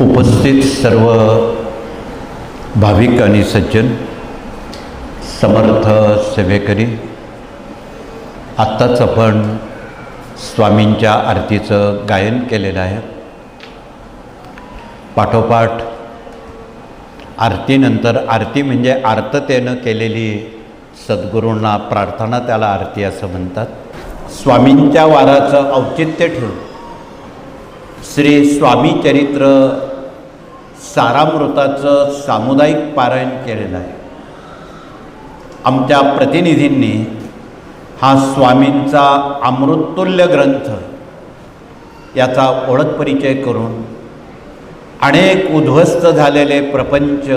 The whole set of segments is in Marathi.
उपस्थित सर्व भाविक आणि सज्जन समर्थ सेवेकरी आत्ताच आपण स्वामींच्या आरतीचं गायन केलेलं आहे. पाठोपाठ आरतीनंतर आरती म्हणजे आर्ततेनं केलेली सद्गुरूंना प्रार्थना त्याला आरती असं म्हणतात. स्वामींच्या वाराचं औचित्य ठेवून श्री स्वामी चरित्र सारामृताचं सामुदायिक पारायण केलेलं आहे. आमच्या प्रतिनिधींनी हा स्वामींचा अमृततुल्य ग्रंथ याचा ओळख परिचय करून अनेक उद्ध्वस्त झालेले प्रपंच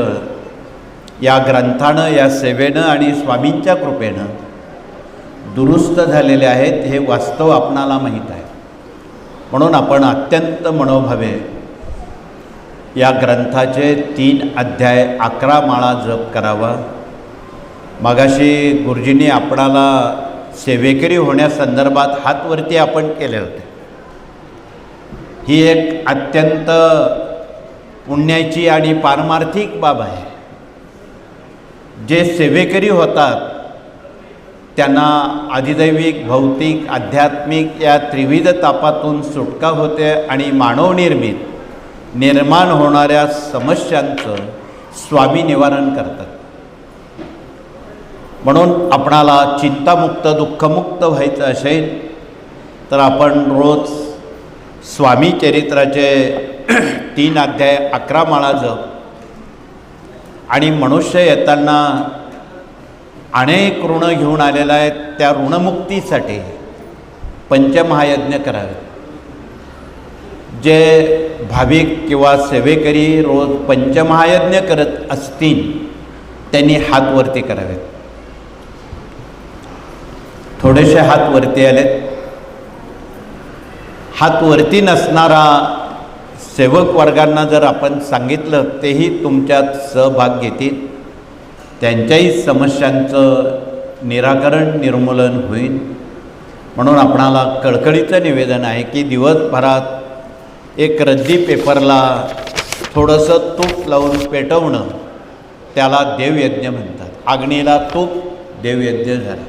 या ग्रंथानं या सेवेनं आणि स्वामींच्या कृपेनं दुरुस्त झालेले आहेत हे वास्तव आपणाला माहीत आहे. म्हणून आपण अत्यंत मनोभावे या ग्रंथाचे तीन अध्याय अकरा माळा जप करावा. मगाशी गुरुजींनी आपणाला सेवेकरी होण्यासंदर्भात हातवरती आपण केले होते. ही एक अत्यंत पुण्याची आणि पारमार्थिक बाब आहे. जे सेवेकरी होतात त्यांना अधिदैविक भौतिक आध्यात्मिक या त्रिविध तापातून सुटका होते आणि मानवनिर्मित निर्माण होणाऱ्या समस्यांचं स्वामी निवारण करतात. म्हणून आपणाला चिंतामुक्त दुःखमुक्त व्हायचं असेल तर आपण रोज स्वामी चरित्राचे तीन अध्याय अकरा माळा जप आणि मनुष्य येताना अनेक ऋण घेऊन आलेला आहे त्या ऋणमुक्तीसाठी. पंचमहायज्ञ करावे. जे भाविक किंवा सेवेकरी रोज पंचमहायज्ञ करत असतील त्यांनी हात वरती करावेत थोडेसे हात वरती आलेत. हात वरती नसणारा सेवक वर्गांना जर आपण सांगितलं तेही तुमच्यात सहभाग घेतील. त्यांच्याही समस्यांचं निराकरण निर्मूलन होईल. म्हणून आपणाला कळकळीचं निवेदन आहे की दिवसभरात एक रद्दी पेपरला थोडंसं तूप लावून पेटवणं त्याला देवयज्ञ म्हणतात. आग्नीला तूप देवयज्ञ झाला.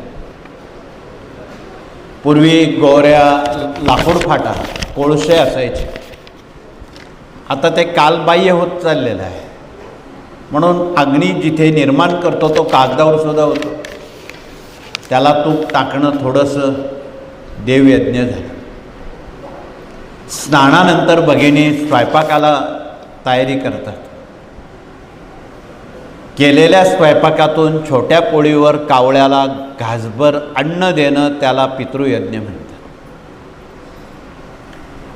पूर्वी गोऱ्या लाकूड फाटा कोळसे असायचे. आता ते कालबाह्य होत चाललेलं आहे. म्हणून अग्नी जिथे निर्माण करतो तो कागदावर सुद्धा होतो. त्याला तूप टाकणं थोडंसं देवयज्ञ झालं. स्नानानंतर भगिनी स्वयंपाकाला तयारी करतात. केलेल्या स्वयंपाकातून छोट्या पोळीवर कावळ्याला घासभर अन्न देणं त्याला पितृयज्ञ म्हणतात.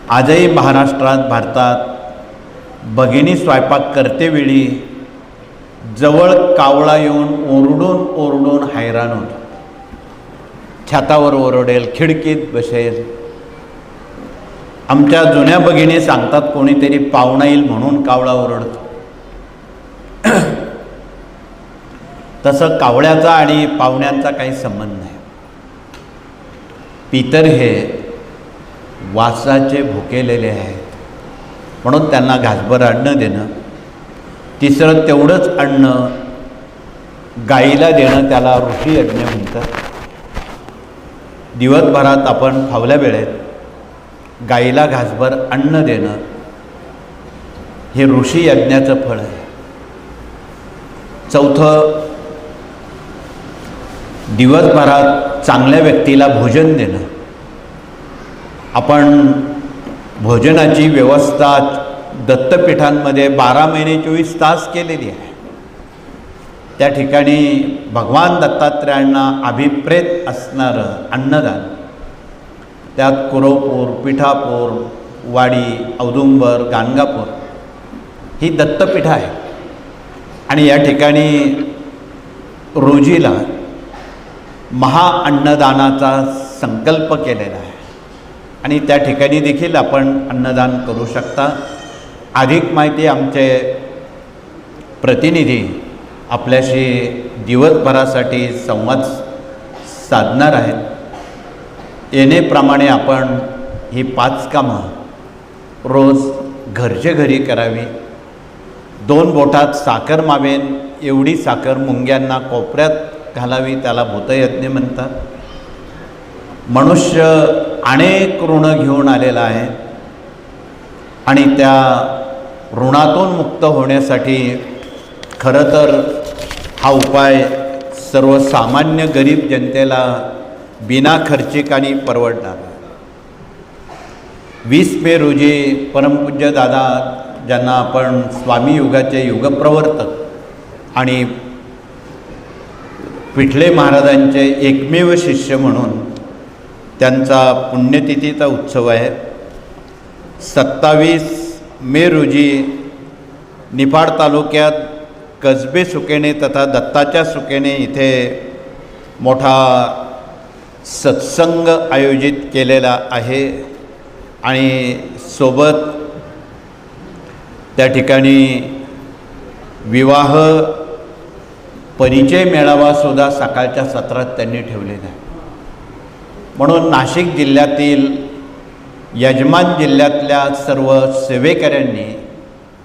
आजही महाराष्ट्रात भारतात भगिनी स्वयंपाक करतेवेळी जवळ कावळा येऊन ओरडून ओरडून हैराण होतो. छातावर ओरडेल खिडकीत बसेल. आमच्या जुन्या भगिनी सांगतात कोणीतरी पाहुणा येईल म्हणून कावळा ओरडतो. तसं कावळ्याचा आणि पाहुण्यांचा काही संबंध नाही. पितर हे वासाचे भुकेलेले आहेत. म्हणून त्यांना घासभर अन्न देणं तिसरं तेवढंच अन्न गाईला देणं त्याला ऋषी यज्ञ म्हणतात. दिवसभरात आपण फावल्या वेळेत गाईला घासभर अन्न देणं हे ऋषी यज्ञाचं फळ आहे. चौथं दिवसभरात चांगल्या व्यक्तीला भोजन देणं. आपण भोजनाची व्यवस्था दत्तपीठांमध्ये बारा महिने चोवीस तास केलेली आहे. त्या ठिकाणी भगवान दत्तात्रयांना अभिप्रेत असणारं अन्नदान. त्यात कुरोपूर पिठापूर वाडी औदुंबर गाणगापूर ही दत्तपीठं आहे. आणि या ठिकाणी रोजीला महाअन्नदानाचा संकल्प केलेला आहे. आणि त्या ठिकाणी देखील आपण अन्नदान करू शकता. अधिक माहिती आमचे प्रतिनिधी आपल्याशी दिवसभरासाठी संवाद साधणार आहेत. येणेप्रमाणे आपण ही पाच कामं रोज घरचे घरी करावी. दोन बोटात साखर मावेन एवढी साखर मुंग्यांना कोपऱ्यात घालावी त्याला भूतयज्ञ म्हणतात. मनुष्य अनेक ऋण घेऊन आलेला आहे. आणि त्या ऋणातून मुक्त होण्यासाठी खरं तर हा उपाय सर्वसामान्य गरीब जनतेला बिना खर्चिक आणि परवडणार वीस मे रोजी परमपूज्य दादा ज्यांना आपण स्वामी युगाचे युगप्रवर्तक आणि पिठले महाराजांचे एकमेव शिष्य म्हणून त्यांचा पुण्यतिथीचा उत्सव आहे. सत्तावीस मे रोजी निफाड तालुक्यात कसबे सुकेने तथा दत्ताच्या सुकेने इथे मोठा सत्संग आयोजित केलेला आहे. आणि सोबत त्या ठिकाणी विवाह परिचय मेळावासुद्धा सकाळच्या सत्रात त्यांनी ठेवलेला आहे. म्हणून नाशिक जिल्ह्यातील यजमान जिल्ह्यातल्या सर्व सेवेकऱ्यांनी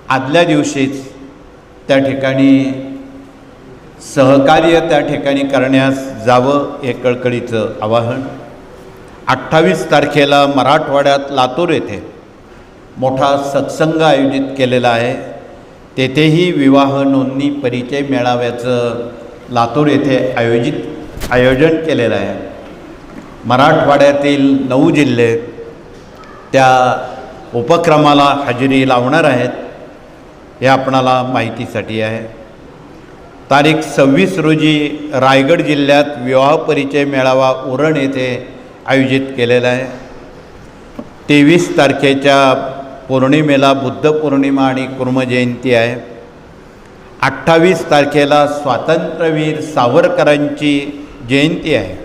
आदल्या दिवशीच त्या ठिकाणी सहकार्य त्या ठिकाणी करण्यास जावं हे कळकळीचं आवाहन. अठ्ठावीस तारखेला मराठवाड्यात लातूर येथे मोठा सत्संग आयोजित केलेला आहे. तेथेही विवाह नोंदणी परिचय मेळाव्याचं लातूर येथे आयोजित आयोजन केलेलं आहे. मराठवाड्यातील नऊ जिल्हे त्या उपक्रमाला हजेरी लावणार आहेत हे आपणाला माहितीसाठी आहे. तारीख सव्वीस रोजी रायगड जिल्ह्यात विवाह परिचय मेळावा उरण येथे आयोजित केलेला आहे. तेवीस तारखेच्या पौर्णिमेला बुद्ध पौर्णिमा आणि कुर्म जयंती आहे. अठ्ठावीस तारखेला स्वातंत्र्यवीर सावरकरांची जयंती आहे.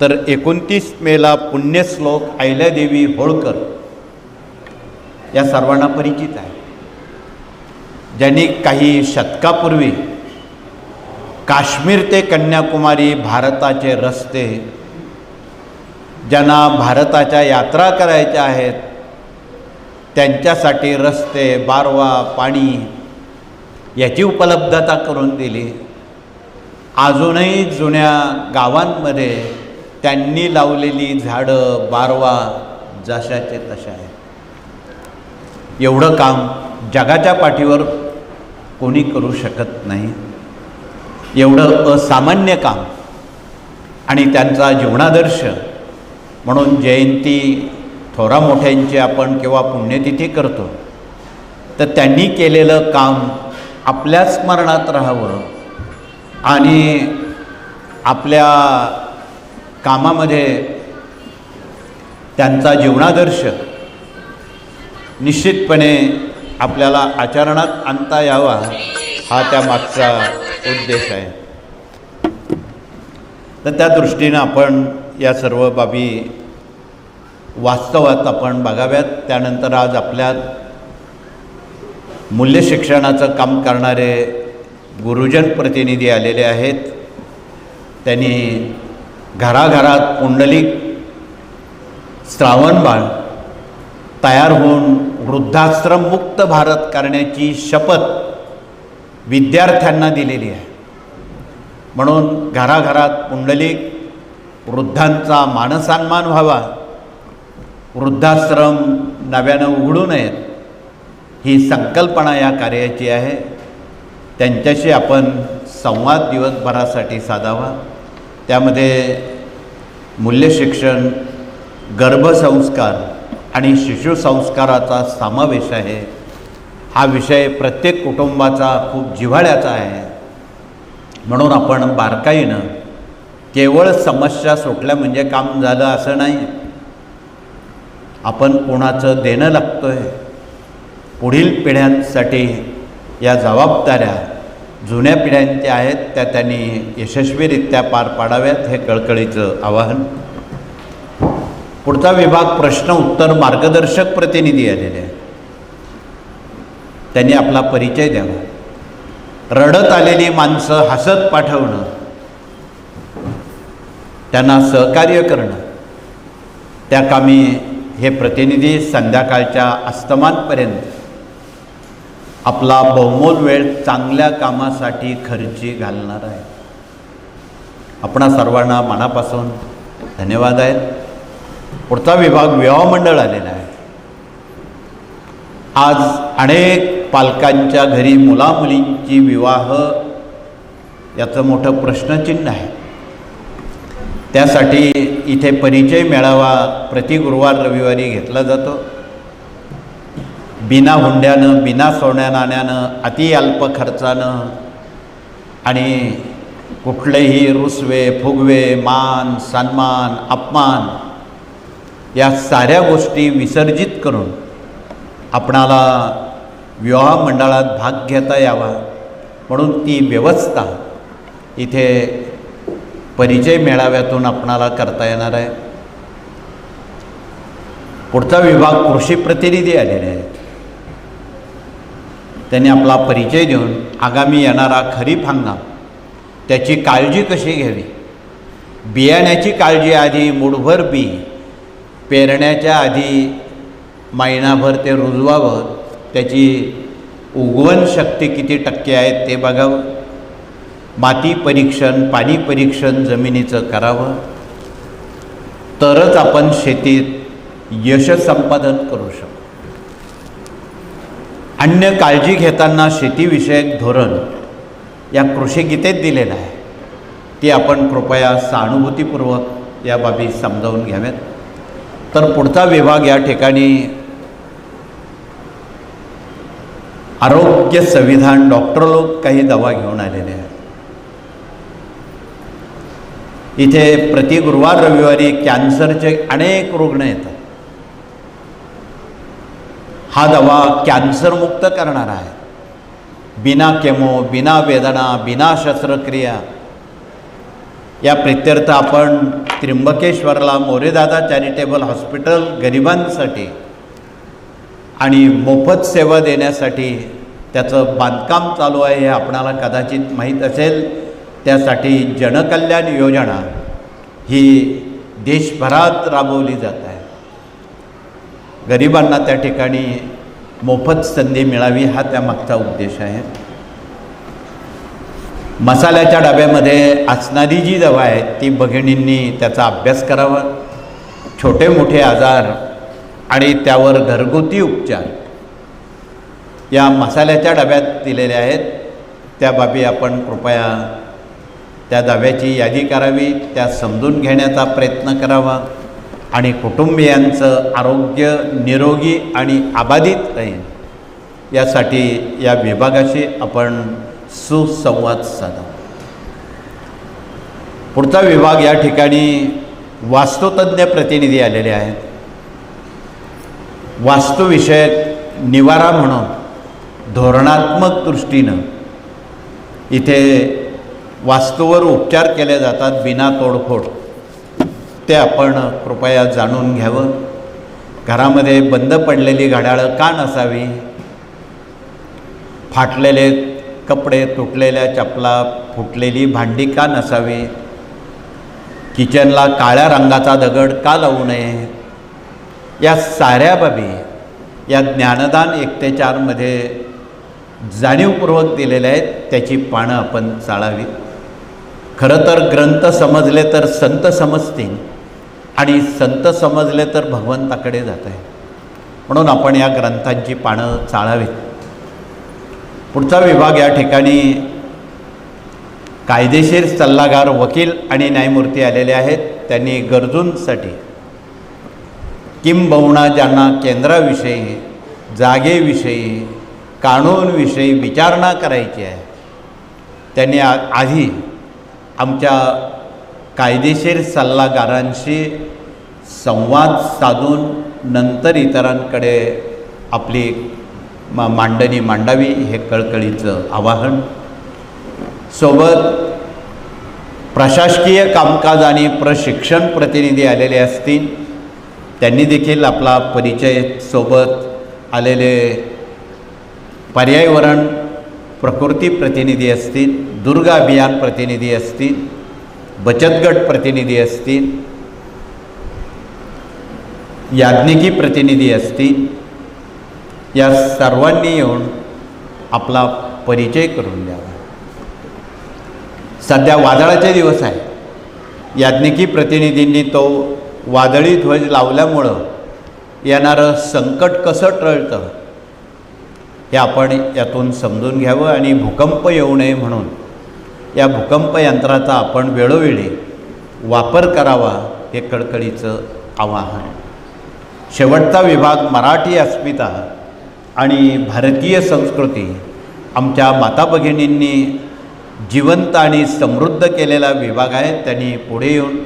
तर एकोणतीस मेला पुण्यश्लोक अहिल्यादेवी होळकर या सर्वांना परिचित आहे. ज्यांनी काही शतकापूर्वी काश्मीर ते कन्याकुमारी भारताचे रस्ते ज्यांना भारताच्या यात्रा करायच्या आहेत त्यांच्यासाठी रस्ते बारवा पाणी याची उपलब्धता करून दिली. अजूनही जुन्या गावांमध्ये त्यांनी लावलेली झाडं बारवा जशाचे तशा आहे एवढं काम जगाच्या पाठीवर कोणी करू शकत नाही. एवढं असामान्य काम आणि त्यांचा जीवनादर्श म्हणून जयंती थोरा मोठ्यांची आपण किंवा पुण्यतिथी करतो तर त्यांनी केलेलं काम आपल्या स्मरणात राहावं आणि आपल्या कामामध्ये त्यांचा जीवनादर्श निश्चितपणे आपल्याला आचरणात आणता यावा हा त्या मागचा उद्देश आहे. तर त्या दृष्टीनं आपण या सर्व बाबी वास्तवात आपण बघाव्यात. त्यानंतर आज आपल्यात मूल्य शिक्षणाचं काम करणारे गुरुजन प्रतिनिधी आलेले आहेत. त्यांनी घराघरात पुंडलिक श्रावणबाळ तयार होऊन वृद्धाश्रम मुक्त भारत करण्याची शपथ विद्यार्थ्यांना दिलेली आहे. म्हणून घराघरात पुंडलिक वृद्धांचा मानसन्मान व्हावा. वृद्धाश्रम नव्यानं उघडू नयेत. ही संकल्पना या कार्याची आहे. त्यांच्याशी आपण संवाद दिवसभरासाठी साधावा. त्यामध्ये मूल्यशिक्षण गर्भसंस्कार आणि शिशुसंस्काराचा समावेश आहे. हा विषय प्रत्येक कुटुंबाचा खूप जिव्हाळ्याचा आहे. म्हणून आपण बारकाईनं केवळ समस्या सुटल्या म्हणजे काम झालं असं नाही. आपण कोणाचं देणं लागतो आहे पुढील पिढ्यांसाठी या जबाबदाऱ्या जुन्या पिढ्यांच्या आहेत त्या त्यांनी यशस्वीरित्या पार पाडाव्यात हे कळकळीचं आवाहन. पुढचा विभाग प्रश्न उत्तर मार्गदर्शक प्रतिनिधी आलेले आहेत. त्यांनी आपला परिचय द्यावा. रडत आलेली माणसं हसत पाठवणं. त्यांना सहकार्य करणं. त्या कामी हे प्रतिनिधी संध्याकाळच्या अस्तमानपर्यंत आपला बहुमोल वेळ चांगल्या कामासाठी खर्ची घालणार आहे. आपणा सर्वांना मनापासून धन्यवाद आहेत पुढचा विभाग विवाह मंडळ आलेला आहे. आज अनेक पालकांच्या घरी मुलामुलींची विवाह याचं मोठं प्रश्नचिन्ह आहे. त्यासाठी इथे परिचय मेळावा प्रति गुरुवार रविवारी घेतला जातो. बिना हुंड्यानं बिना सोन्या नाण्यानं अति अल्प खर्चानं आणि कुठलेही रुसवे फुगवे मान सन्मान अपमान या साऱ्या गोष्टी विसर्जित करून आपणाला विवाह मंडळात भाग घेता यावा. म्हणून ती व्यवस्था इथे परिचय मेळाव्यातून आपणाला करता येणार आहे. पुढचा विभाग कृषी प्रतिनिधी आलेले आहेत. त्यांनी आपला परिचय देऊन आगामी येणारा खरीप हंगाम त्याची काळजी कशी घ्यावी? बियाण्याची काळजी आधी मुठभर बी पेरण्याच्या आधी महिनाभर ते रुजवावं त्याची उगवण शक्ती किती टक्के आहे ते बघावं. माती परीक्षण पाणी परीक्षण जमिनीचं करावं. तरच आपण शेतीत यश संपादन करू शकतो अन्य काळजी घेताना शेतीविषयक धोरण या कृषी गीतेत दिलेलं आहे. ती आपण कृपया सहानुभूतीपूर्वक या बाबी समजावून घ्याव्यात. तर पुढचा विभाग या ठिकाणी आरोग्य संविधान डॉक्टर लोक काही दवा घेऊन आलेले आहेत. इथे प्रति गुरुवार रविवारी कॅन्सरचे अनेक रुग्ण येतात. हा दवा कॅन्सरमुक्त करणारा आहे. बिना केमो बिना वेदना बिना शस्त्रक्रिया. या प्रित्यर्थ आपण त्र्यंबकेश्वरला मोरेदादा चॅरिटेबल हॉस्पिटल गरिबांसाठी आणि मोफत सेवा देण्यासाठी त्याचं बांधकाम चालू आहे हे आपणाला कदाचित माहीत असेल. त्यासाठी जनकल्याण योजना ही देशभरात राबवली जात आहे. गरिबांना त्या ठिकाणी मोफत संधी मिळावी हा त्यामागचा उद्देश आहे. मसाल्याच्या डब्यामध्ये असणारी जी दवा आहे ती भगिनींनी त्याचा अभ्यास करावा. छोटे मोठे आजार आणि त्यावर घरगुती उपचार. या मसाल्याच्या डब्यात दिलेल्या आहेत. त्या बाबी आपण कृपया त्या दव्याची यादी करावी त्या समजून घेण्याचा प्रयत्न करावा. आणि कुटुंबियांचं आरोग्य निरोगी आणि आबाधित राहील. यासाठी या विभागाशी आपण सुसंवाद साधा. पुढचा विभाग या ठिकाणी वास्तुतज्ञ प्रतिनिधी आलेले आहेत. वास्तुविषयक निवारा म्हणून धोरणात्मक दृष्टीनं इथे वास्तूवर उपचार केले जातात बिना तोडफोड. ते आपण कृपया जाणून घ्यावं. घरामध्ये बंद पडलेली घड्याळं का नसावी? फाटलेले कपडे तुटलेल्या चपला फुटलेली भांडी का नसावी? किचनला काळ्या रंगाचा दगड का लावू नये? या साऱ्या बाबी या ज्ञानदान एक ते चारमध्ये जाणीवपूर्वक दिलेल्या आहेत त्याची पानं आपण चाळावी खरं तर ग्रंथ समजले तर संत समजतील. आणि संत समजले तर भगवंताकडे जात आहे. म्हणून आपण या ग्रंथांची पानं चाळावीत. पुढचा विभाग या ठिकाणी कायदेशीर सल्लागार वकील आणि न्यायमूर्ती आलेले आहेत. त्यांनी गरजूंसाठी किंबहुना ज्यांना केंद्राविषयी जागेविषयी कानूनविषयी विचारणा करायची आहे त्यांनी आ आधी आमच्या कायदेशीर सल्लागारांशी संवाद साधून नंतर इतरांकडे आपली मा मांडणी मांडावी हे कळकळीचं आवाहन. सोबत प्रशासकीय कामकाज आणि प्रशिक्षण प्रतिनिधी आलेले असतील त्यांनी देखील आपला परिचय सोबत आलेले पर्यावरण प्रकृती प्रतिनिधी असतील दुर्ग अभियान प्रतिनिधी असतील बचत गट प्रतिनिधी असतील याज्ञिकी प्रतिनिधी असतील या सर्वांनी येऊन आपला परिचय करून द्यावा. सध्या वादळाचे दिवस आहे. याज्ञिकी प्रतिनिधींनी तो वादळी ध्वज लावल्यामुळं येणारं संकट कसं टळतं हे आपण यातून समजून घ्यावं आणि भूकंप येऊ नये म्हणून या भूकंप यंत्राचा आपण वेळोवेळी वापर करावा हे कळकळीचं आवाहन. शेवटचा विभाग मराठी अस्मिता आणि भारतीय संस्कृती आमच्या माता भगिनींनी जिवंत आणि समृद्ध केलेला विभाग आहे त्यांनी पुढे येऊन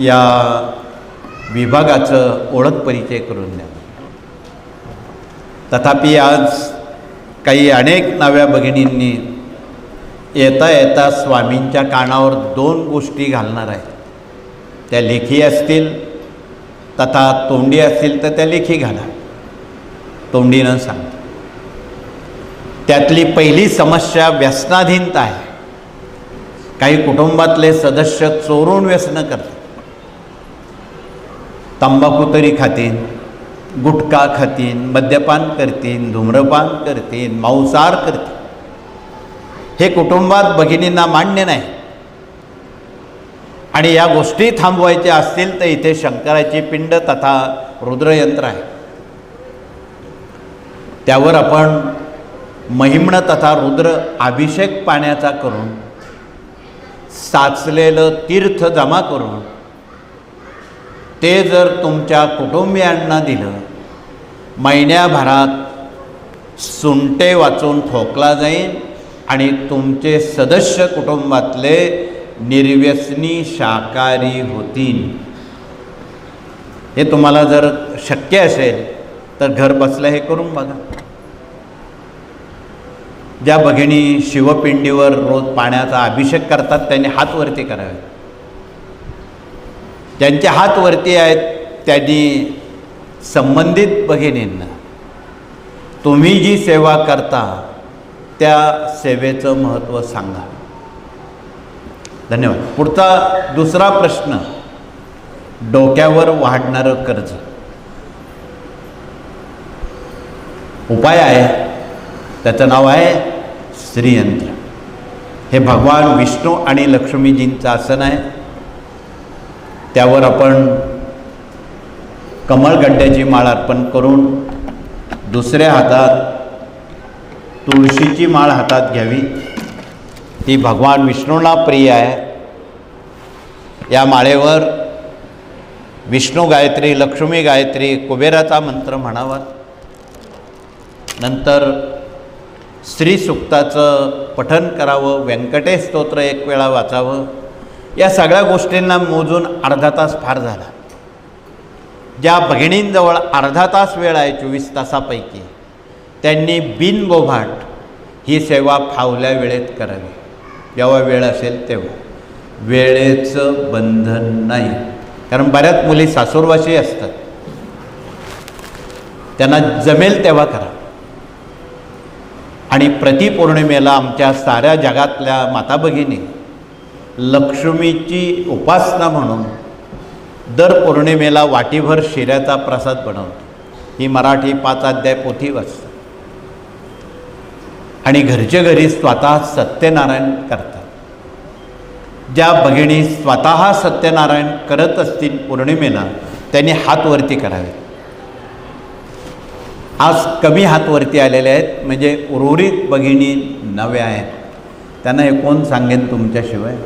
या विभागाचं ओळख परिचय करून द्या. तथापि आज काही अनेक नव्या भगिनींनी येता येता स्वामींच्या कानावर दोन गोष्टी घालणार आहेत त्या लेखी असतील तथा तोंडी असतील तर त्या लेखी घाला. तोंडीनं सांग त्यातली पहिली समस्या व्यसनाधीनता आहे. काही कुटुंबातले सदस्य चोरून व्यसनं करतात. तंबाखू तरी खातीन गुटखा खातीन मद्यपान करतीन धूम्रपान करतीन मांसाहार करतीन. हे कुटुंबात भगिनींना मान्य नाही. आणि या गोष्टी थांबवायच्या असतील तर इथे शंकराची पिंड तथा रुद्रयंत्र आहे. त्यावर आपण महिम्न तथा रुद्र अभिषेक पाण्याचा करून साचलेलं तीर्थ जमा करून ते जर तुमच्या कुटुंबियांना दिलं महिन्याभरात सुंटे वाचून ठोकला जाईल आणि तुमचे सदस्य कुटुंबातले निर्व्यसनी शाकाहारी होतील हे तुम्हाला जर शक्य असेल तर घर बसल्या हे करून बघा. ज्या भगिनी शिवपिंडीवर रोज पाण्याचा अभिषेक करतात त्यांनी हात वरती करावे. ज्यांचे हात वरती आहेत त्यांनी संबंधित भगिनींना. तुम्ही जी सेवा करता त्या सेवेचं महत्त्व सांगा. धन्यवाद. पुढचा दुसरा प्रश्न डोक्यावर वाढणारं कर्ज. उपाय आहे त्याचं नाव आहे श्रीयंत्र. हे भगवान विष्णू आणि लक्ष्मीजींचं आसन आहे. त्यावर आपण कमळगड्ड्याची माळ अर्पण करून दुसऱ्या हातात तुळशीची माळ हातात घ्यावी. ती भगवान विष्णूंना प्रिय आहे. या माळेवर विष्णू गायत्री लक्ष्मी गायत्री कुबेराचा मंत्र म्हणावा. नंतर श्रीसुक्ताचं पठन करावं व्यंकटेश स्तोत्र एक वेळा वाचावं. या सगळ्या गोष्टींना मोजून अर्धा तास फार झाला. ज्या भगिनींजवळ अर्धा तास वेळ आहे चोवीस तासापैकी. त्यांनी बिनबोभाट ही सेवा फावल्या वेळेत करावी. जेव्हा वेळ असेल तेव्हा. वेळेचं बंधन नाही. कारण बऱ्याच मुली सासूरवाशी असतात. त्यांना जमेल तेव्हा करा. आणि प्रतिपौर्णिमेला आमच्या साऱ्या जगातल्या माता भगिनी लक्ष्मीची उपासना म्हणून दर पौर्णिमेला वाटीभर शिऱ्याचा प्रसाद बनवतो ही मराठी पाच अध्याय पोथी वाचतात. आणि घरच्या घरी स्वतः सत्यनारायण करतात. ज्या भगिनी स्वतः सत्यनारायण करत असतील पौर्णिमेला त्यांनी हातवरती करावे आज कमी हातवरती आलेले आहेत म्हणजे उर्वरित भगिनी नव्या आहेत. त्यांना हे कोण सांगेन तुमच्याशिवाय?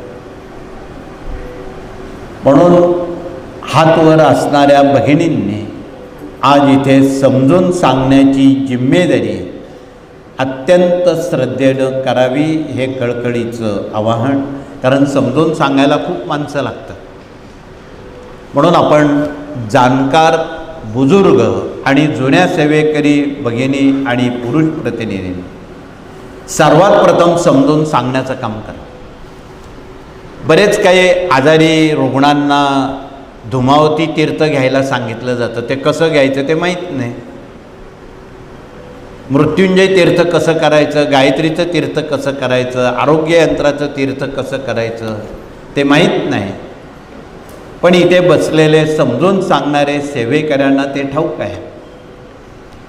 म्हणून हातवर असणाऱ्या भगिनींनी आज इथे समजून सांगण्याची जिम्मेदारी अत्यंत श्रद्धेनं करावी हे कळकळीचं आवाहन. कारण समजून सांगायला खूप माणसं लागतात. म्हणून आपण जाणकार बुजुर्ग आणि जुन्या सेवेकरी भगिनी आणि पुरुष प्रतिनिधींनी सर्वात प्रथम समजून सांगण्याचं काम करा. बरेच काही आजारी रुग्णांना धुमावती तीर्थ घ्यायला सांगितलं जातं. ते कसं घ्यायचं ते माहीत नाही. मृत्युंजय तीर्थ कसं करायचं गायत्रीचं तीर्थ कसं करायचं आरोग्य यंत्राचं तीर्थ कसं करायचं ते माहीत नाही. पण इथे बसलेले समजून सांगणारे सेवेकऱ्यांना ते ठाऊक आहे.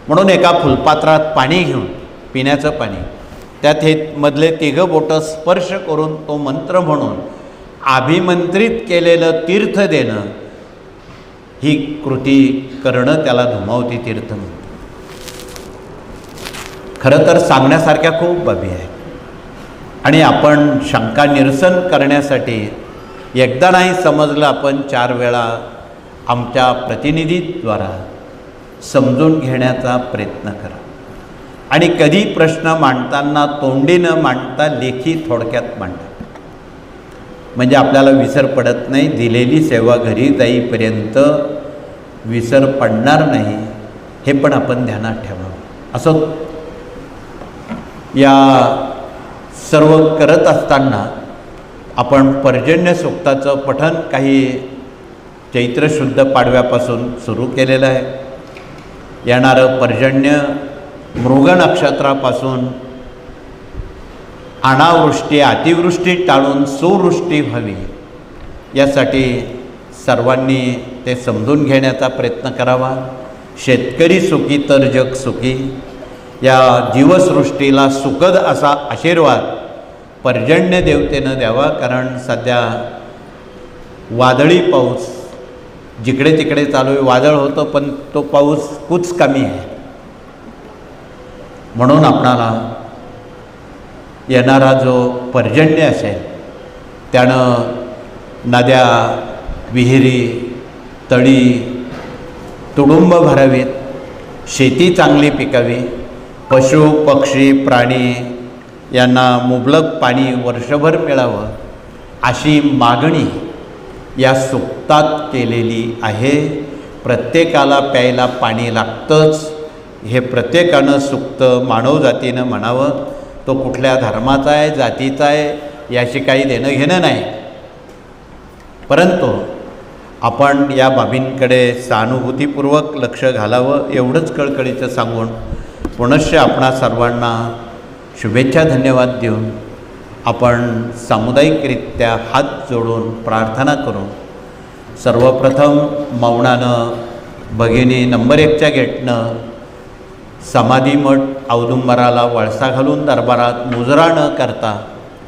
म्हणून एका फुलपात्रात पाणी घेऊन पिण्याचं पाणी त्यात हे मधले तिघं बोटं स्पर्श करून तो मंत्र म्हणून अभिमंत्रित केलेलं तीर्थ देणं ही कृती करणं त्याला धुमावती तीर्थ म्हणतो खरं तर सांगण्यासारख्या खूप बाबी आहे आणि आपण शंका निरसन करण्यासाठी एकदा नाही समजलं आपण चार वेळा आमच्या प्रतिनिधीद्वारा समजून घेण्याचा प्रयत्न करा. आणि कधी प्रश्न मांडताना तोंडी न मांडता लेखी थोडक्यात मांडा. म्हणजे आपल्याला विसर पडत नाही दिलेली सेवा घरी जाईपर्यंत विसर पडणार नाही हे पण आपण ध्यानात ठेवावं. असं या सर्व करत असताना आपण पर्जन्य सूक्ताचं पठन काही चैत्रशुद्ध पाडव्यापासून सुरू केलेलं आहे. येणारं पर्जन्य मृग नक्षत्रापासून अनावृष्टी अतिवृष्टी टाळून सुवृष्टी व्हावी यासाठी सर्वांनी ते समजून घेण्याचा प्रयत्न करावा. शेतकरी सुखी तर जग सुखी. या जीवसृष्टीला सुखद असा आशीर्वाद पर्जन्य देवतेनं द्यावा कारण सध्या वादळी पाऊस जिकडे तिकडे चालू आहे वादळ होतं पण तो पाऊस खूच कमी आहे. म्हणून आपणाला येणारा जो पर्जन्य असेल त्यानं नद्या विहिरी तळी तुडुंब भरावीत शेती चांगली पिकावी पशु पक्षी प्राणी यांना मुबलक पाणी वर्षभर मिळावं अशी मागणी या सुक्तात केलेली आहे. प्रत्येकाला प्यायला पाणी लागतंच. हे प्रत्येकानं सुक्त मानवजातीनं म्हणावं. तो कुठल्या धर्माचा आहे जातीचा आहे याशी काही देणं घेणं नाही. परंतु आपण या बाबींकडे सहानुभूतीपूर्वक लक्ष घालावं एवढंच कळकळीचं सांगून पुनश्च आपणा सर्वांना शुभेच्छा धन्यवाद देऊन आपण सामुदायिकरित्या हात जोडून प्रार्थना करू सर्वप्रथम मौनानं भगिनी नंबर एकच्या गेटनं समाधी मठ औदुंबराला वळसा घालून दरबारात मुजरा न करता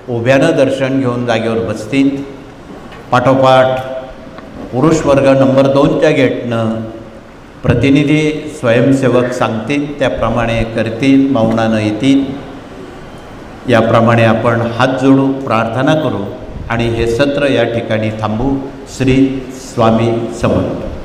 उभ्यानं दर्शन घेऊन जागेवर बसतील पाठोपाठ पुरुष वर्ग नंबर दोनच्या गेटनं प्रतिनिधी स्वयंसेवक सांगतील त्याप्रमाणे करतील मौनानं येतील. याप्रमाणे आपण हात जोडू प्रार्थना करू आणि हे सत्र या ठिकाणी थांबू. श्री स्वामी समर्थ.